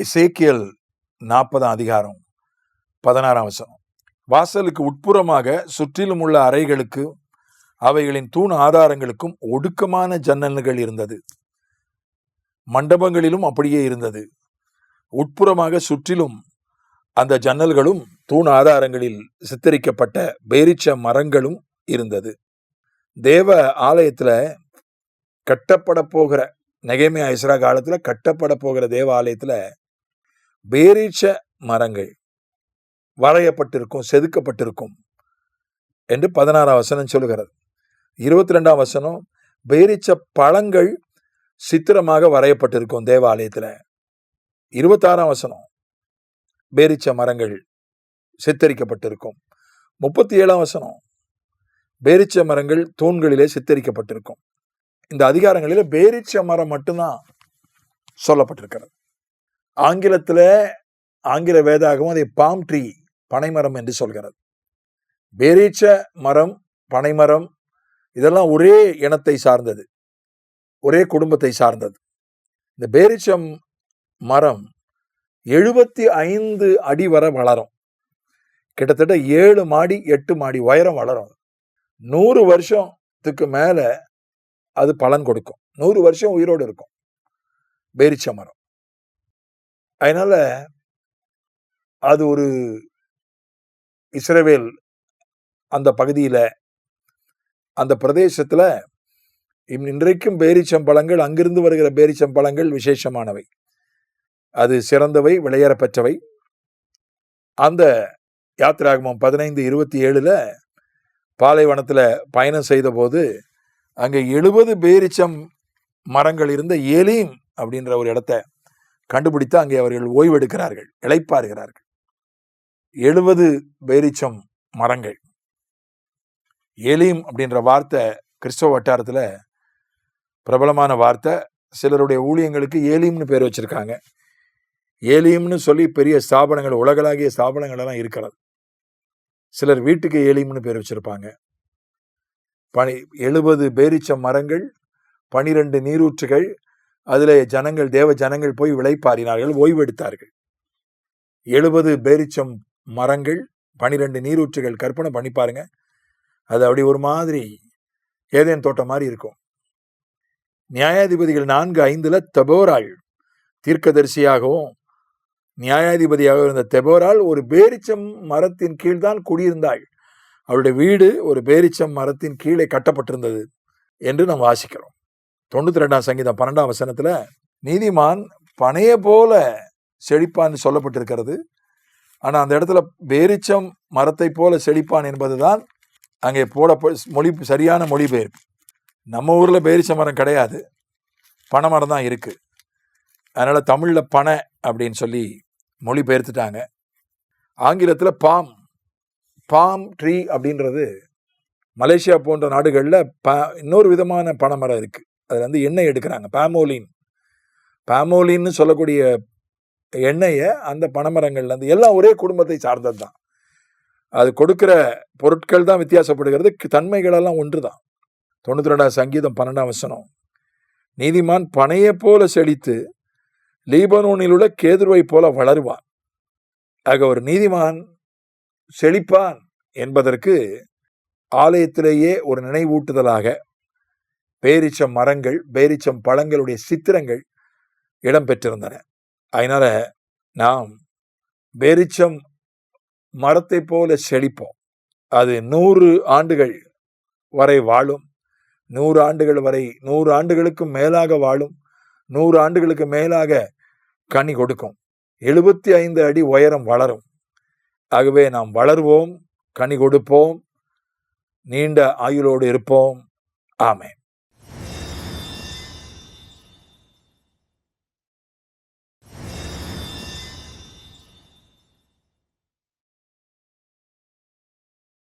இசேக்கியல் நாற்பதாம் அதிகாரம் பதினாறாம் வசனம். வாசலுக்கு உட்புறமாக சுற்றிலும் உள்ள அறைகளுக்கு அவைகளின் தூண் ஆதாரங்களுக்கும் ஒடுக்கமான ஜன்னல்கள் இருந்தது. மண்டபங்களிலும் அப்படியே இருந்தது. உட்புறமாக சுற்றிலும் அந்த ஜன்னல்களும் தூண் ஆதாரங்களில் சித்தரிக்கப்பட்ட பேரிச்ச மரங்களும் இருந்தது. தேவ ஆலயத்தில் கட்டப்பட போகிற நெகைமையா இஸ்ரா காலத்தில் கட்டப்பட போகிற தேவ ஆலயத்தில் பேரீச்ச மரங்கள் வரையப்பட்டிருக்கும் செதுக்கப்பட்டிருக்கும் என்று பதினாறாம் வசனம் சொல்லுகிறது. இருபத்தி ரெண்டாம் வசனம் பேரிச்ச பழங்கள் சித்திரமாக வரையப்பட்டிருக்கும் தேவாலயத்தில். இருபத்தாறாம் வசனம் பேரிச்ச மரங்கள் சித்தரிக்கப்பட்டிருக்கும். முப்பத்தி ஏழாம் வசனம் பேரிச்ச மரங்கள் தூண்களிலே சித்தரிக்கப்பட்டிருக்கும். இந்த அதிகாரங்களில் பேரிச்ச மரம் மட்டும்தான் சொல்லப்பட்டிருக்கிறது. ஆங்கிலத்தில் ஆங்கில வேதாகவும் அதை பாம் ட்ரீ பனைமரம் என்று சொல்கிறது. பேரீச்ச மரம் பனைமரம் இதெல்லாம் ஒரே இனத்தை சார்ந்தது. ஒரே குடும்பத்தை சார்ந்தது. இந்த பேரிச்சம் மரம் எழுபத்தி ஐந்து அடி வரை வளரும். கிட்டத்தட்ட ஏழு மாடி எட்டு மாடி உயரம் வளரும். நூறு வருஷத்துக்கு மேலே அது பலன் கொடுக்கும். நூறு வருஷம் உயிரோடு இருக்கும். பேரிச்ச மரம். அதனால அது ஒரு இஸ்ரவேல் அந்த பகுதியில் அந்த பிரதேசத்தில் இன்றைக்கும் பேரிச்சம்பழங்கள் அங்கிருந்து வருகிற பேரிச்சம்பழங்கள் விசேஷமானவை. அது சிறந்தவை விளையேறப்பெற்றவை அந்த யாத்திராகமம் பதினைந்து இருபத்தி ஏழில் பாலைவனத்தில் பயணம் செய்த போது எழுபது பேரிச்சம் மரங்கள் இருந்த ஏலீம் அப்படின்ற ஒரு இடத்த கண்டுபிடித்து அங்கே அவர்கள் ஓய்வெடுக்கிறார்கள் இளைப்பாறுகிறார்கள். எழுபது பேரிச்சம் மரங்கள். ஏலீம் அப்படின்ற வார்த்தை கிறிஸ்தவ வட்டாரத்தில் பிரபலமான வார்த்தை. சிலருடைய ஊழியங்களுக்கு ஏலீம்னு பேர் வச்சிருக்காங்க. ஏலியம்னு சொல்லி பெரிய ஸ்தாபனங்கள் உலகளாகிய ஸ்தாபனங்களெல்லாம் இருக்கிறது. சிலர் வீட்டுக்கு ஏலியம்னு பேர் வச்சுருப்பாங்க. பனி எழுபது பேரிச்ச மரங்கள் பனிரெண்டு நீரூற்றுகள் அதிலே ஜனங்கள் தேவ ஜனங்கள் போய் விளைப்பாரினார்கள் ஓய்வெடுத்தார்கள். எழுபது பேரிச்சம் மரங்கள் பனிரெண்டு நீரூற்றுகள் கற்பனை பண்ணி பாருங்க. அது அப்படி ஒரு மாதிரி ஏதேன் தோட்டம் மாதிரி இருக்கும். நியாயாதிபதிகள் நான்கு ஐந்துல தெபோராள் தீர்க்கதரிசியாகவும் நியாயாதிபதியாக இருந்த தெபோராள் ஒரு பேரிச்சம் மரத்தின் கீழ் தான் குடியிருந்தாள். அவளுடைய வீடு ஒரு பேரிச்சம் மரத்தின் கீழே கட்டப்பட்டிருந்தது என்று நாம் வாசிக்கிறோம். தொண்ணூத்தி ரெண்டாம் சங்கீதம் பன்னெண்டாம் வசனத்தில் நீதிமான் பனைய போல செழிப்பான்னு சொல்லப்பட்டிருக்கிறது. ஆனால் அந்த இடத்துல பேரிச்சம் மரத்தை போல செழிப்பான் என்பதுதான் அங்கே போட மொழி சரியான மொழிபெயர்ப்பு. நம்ம ஊரில் பேரிச்ச மரம் கிடையாது. பனை மரம் தான் இருக்குது அதனால் தமிழில் பனை அப்படின்னு சொல்லி மொழிபெயர்த்துட்டாங்க. ஆங்கிலத்தில் பாம். பாம் ட்ரீ அப்படின்றது மலேசியா போன்ற நாடுகளில் ப இன்னொரு விதமான பனைமரம் இருக்குது அதுல வந்து எண்ணெய் எடுக்கிறாங்க. பாமோலின் பாமோலின்னு சொல்லக்கூடிய எண்ணெயை அந்த பனைமரங்கள்லேருந்து எல்லாம் ஒரே குடும்பத்தை சார்ந்தது தான் அது கொடுக்குற பொருட்கள் தான் வித்தியாசப்படுகிறது. தன்மைகளெல்லாம் ஒன்று தான் தொண்ணூத்தி ரெண்டாம் சங்கீதம் பன்னெண்டாம் வசனம். நீதிமான் பனையை போல செழித்து லீபனோனில் உள்ள கேதுருவை போல வளருவான். ஆக ஒரு நீதிமான் செழிப்பான் என்பதற்கு ஆலயத்திலேயே ஒரு நினைவூட்டுதலாக பேரிச்சம் மரங்கள் பேரிச்சம் பழங்களுடைய சித்திரங்கள் இடம்பெற்றிருந்தன அதனால நாம் பேரிச்சம் மரத்தை போல செழிப்போம். அது நூறு ஆண்டுகள் வரை வாழும். நூறு ஆண்டுகள் வரை நூறு ஆண்டுகளுக்கும் மேலாக வாழும். நூறு ஆண்டுகளுக்கு மேலாக கனி கொடுக்கும். எழுபத்தி ஐந்து அடி உயரம் வளரும். ஆகவே நாம் வளருவோம் கனி கொடுப்போம் நீண்ட ஆயுளோடு இருப்போம். ஆமென்.